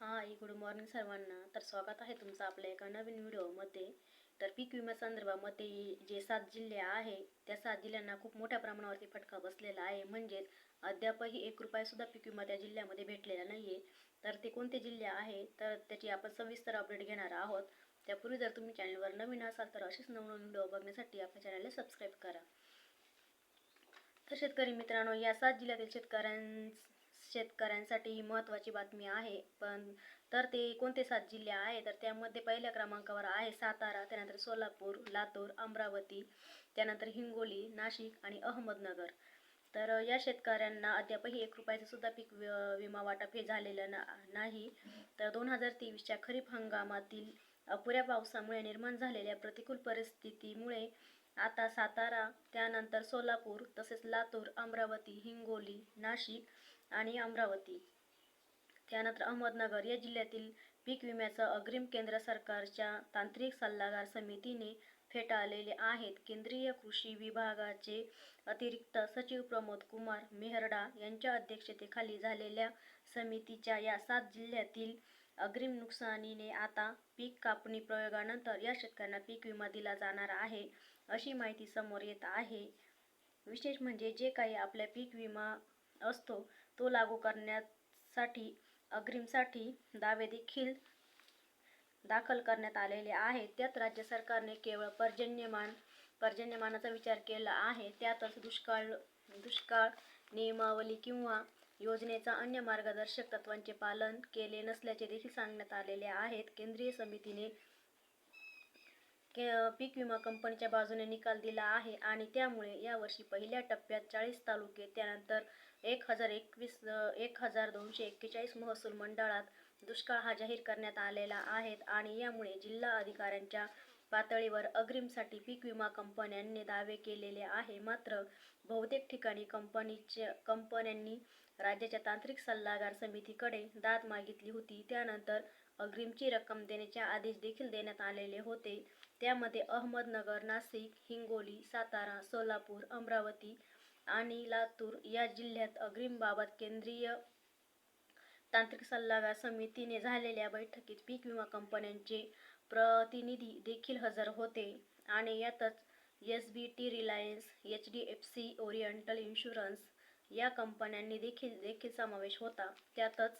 Hi good morning सर्वांना. तर स्वागत आहे तुमचं आपल्या एका नवीन व्हिडिओमध्ये. तर पीक विम्यासंदर्भामध्ये जे सात जिल्हे आहे त्या सात जिल्ह्यांना खूप मोठ्या प्रमाणावरती फटका बसलेला आहे. म्हणजेच अद्यापही एक रुपयासुद्धा पीक विमा त्या जिल्ह्यामध्ये भेटलेला नाही आहे तर ते कोणते जिल्हे आहे तर त्याची आपण सविस्तर अपडेट घेणार आहोत. त्यापूर्वी जर तुम्ही चॅनलवर नवीन असाल तर असेच नवनवीन व्हिडिओ बघण्यासाठी आपल्या चॅनलला सबस्क्राईब करा. तर शेतकरी मित्रांनो या सात जिल्ह्यातील शेतकऱ्यां शेतकऱ्यांसाठी ही महत्त्वाची बातमी आहे. पण तर ते कोणते सात जिल्हे आहे तर त्यामध्ये पहिल्या क्रमांकावर आहे सातारा त्यानंतर सोलापूर लातूर अमरावती त्यानंतर हिंगोली नाशिक आणि अहमदनगर. तर या शेतकऱ्यांना अद्यापही एक रुपयाचं सुद्धा पीक विमा वाटप हे झालेलं ना नाही. तर दोन हजार तेवीसच्या खरीप हंगामातील अपुऱ्या पावसामुळे निर्माण झालेल्या प्रतिकूल परिस्थितीमुळे आता सातारा त्यानंतर सोलापूर तसेच लातूर अमरावती हिंगोली नाशिक आणि अमरावती. त्यानंतर अहमदनगर या जिल्ह्यातील पीक विम्याचं अग्रिम केंद्र सरकारच्या तांत्रिक सल्लागार समितीने फेटाळलेले आहेत. केंद्रीय कृषी विभागाचे अतिरिक्त सचिव प्रमोद कुमार मेहरडा यांच्या अध्यक्षतेखाली झालेल्या समितीच्या या सात जिल्ह्यातील अग्रिम नुकसानीने आता पीक कापणी प्रयोगानंतर या शेतकऱ्यांना पीक विमा दिला जाणार आहे. अशी माहिती समोर येत आहे. विशेष म्हणजे जे काही आपल्या पीक विमा असतो तो लागू करण्यासाठी अग्रिमसाठी दावे देखील दाखल करण्यात आलेले आहेत. त्यात राज्य सरकारने केवळ पर्जन्यमान पर्जन्यमानाचा विचार केला आहे. त्यातच दुष्काळ दुष्काळ नियमावली किंवा योजनेचा अन्य मार्गदर्शक तत्वांचे पालन केले नसल्याचे देखील सांगण्यात आलेले आहेत. केंद्रीय समितीने पीक विमा कंपनीच्या बाजूने निकाल दिला आहे आणि त्यामुळे यावर्षी पहिल्या टप्प्यात चाळीस तालुके त्यानंतर एक हजार एकवीस एक हजार दोनशे एक्केचाळीस महसूल मंडळात दुष्काळ हा जाहीर करण्यात आलेला आहेत आणि यामुळे जिल्हा अधिकाऱ्यांच्या पातळीवर अग्रिमसाठी पीक विमा कंपन्यांनी दावे केलेले आहे. मात्र बहुतेक ठिकाणी कंपनीच्या कंपन्यांनी राज्याच्या तांत्रिक सल्लागार समितीकडे दाद मागितली होती. त्यानंतर अग्रिमची रक्कम देण्याचे आदेश देखील देण्यात आलेले होते. त्यामध्ये अहमदनगर नाशिक हिंगोली सातारा सोलापूर अमरावती आणि लातूर या जिल्ह्यात अग्रिमबाबत केंद्रीय तांत्रिक सल्लागार समितीने झालेल्या बैठकीत पीक विमा कंपन्यांचे प्रतिनिधी देखील हजर होते आणि यातच S B T Reliance H D F C Oriental Insurance या कंपन्यांनी देखील देखील समावेश होता. त्यातच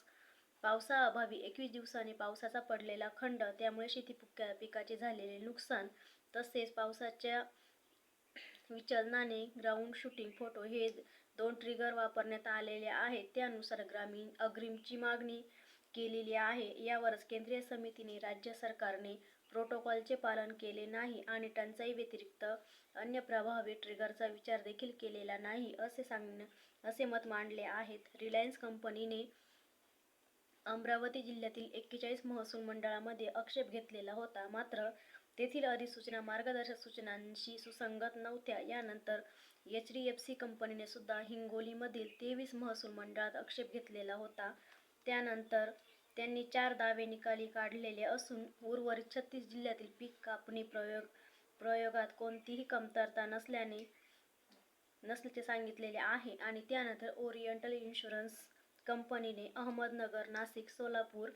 पावसाअभावी एकवीस दिवसांनी पावसाचा पडलेला खंड त्यामुळे शेती पिका पिकाचे झालेले नुकसान तसेच पावसाच्या विचलनाने ग्राउंड शूटिंग फोटो हे दोन ट्रिगर वापरण्यात आलेले आहेत. त्यानुसार ग्रामीण अग्रिमची मागणी केलेली आहे. यावरच केंद्रीय समितीने राज्य सरकारने प्रोटोकॉलचे पालन केले नाही आणि टंचाई व्यतिरिक्त अन्य प्रभावी ट्रिगरचा विचार देखील केलेला नाही असे सांगण्या असे मत मांडले आहेत. रिलायन्स कंपनीने अमरावती जिल्ह्यातील एक्केचाळीस महसूल मंडळामध्ये आक्षेप घेतलेला होता. मात्र तेथील अधिसूचना मार्गदर्शक सूचनांशी सुसंगत नव्हत्या. यानंतर एच डी एफ सी कंपनीने सुद्धा हिंगोलीमधील तेवीस महसूल मंडळात आक्षेप घेतलेला होता. त्यानंतर त्यांनी चार दावे निकाली काढलेले असून उर्वरित छत्तीस जिल्ह्यातील पीक कापणी प्रयोग प्रयोगात कोणतीही कमतरता नसल्याने नसल्याचे सांगितलेले आहे. आणि त्यानंतर ओरिएंटल इन्शुरन्स कंपनीने अहमदनगर नाशिक सोलापूर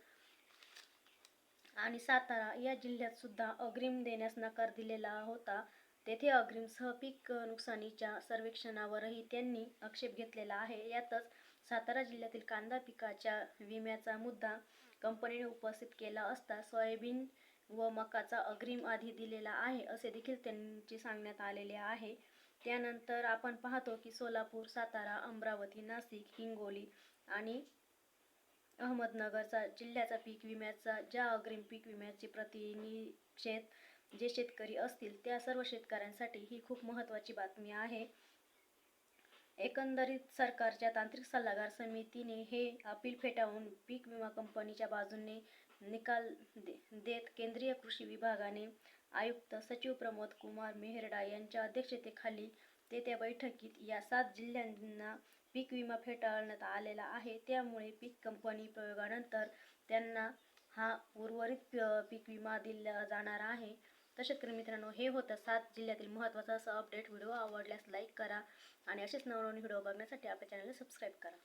आणि सातारा या जिल्ह्यात सुद्धा अग्रिम देण्यास नकार दिलेला होता. तेथे अग्रिम सहपीक नुकसानीच्या सर्वेक्षणावरही त्यांनी आक्षेप घेतलेला आहे. यातच सातारा जिल्ह्यातील कांदा पिकाच्या विम्याचा मुद्दा कंपनीने उपस्थित केला असता सोयाबीन व मकाचा अग्रिम आधी दिलेला आहे असे देखील त्यांची सांगण्यात आलेले आहे. त्यानंतर आपण पाहतो की सोलापूर सातारा अमरावती नाशिक हिंगोली आणि अहमदनगरचा जिल्ह्याचा पीक विम्याचा ज्या अग्रिम पीक विम्याचे प्रतिनिक्षेत जे शेतकरी असतील त्या सर्व शेतकऱ्यांसाठी ही खूप महत्त्वाची बातमी आहे. एकंदरीत सरकारच्या तांत्रिक सल्लागार समितीने हे अपील फेटाळून पीक विमा कंपनीच्या बाजूने निकाल दे देत केंद्रीय कृषी विभागाने आयुक्त सचिव प्रमोद कुमार मेहरडा यांच्या अध्यक्षतेखाली ते त्या बैठकीत या सात जिल्ह्यांना पीक विमा फेटाळण्यात आलेला आहे. त्यामुळे पीक कंपनी प्रयोगानंतर त्यांना हा उर्वरित प- पीक विमा दिला जाणार आहे. तर शेतकरी मित्रांनो हे होतं सात जिल्ह्यातील महत्त्वाचं असं अपडेट व्हिडिओ. आवडल्यास लाईक करा आणि असेच नवनवीन व्हिडिओ बघण्यासाठी आपल्या चॅनलला सबस्क्राईब करा.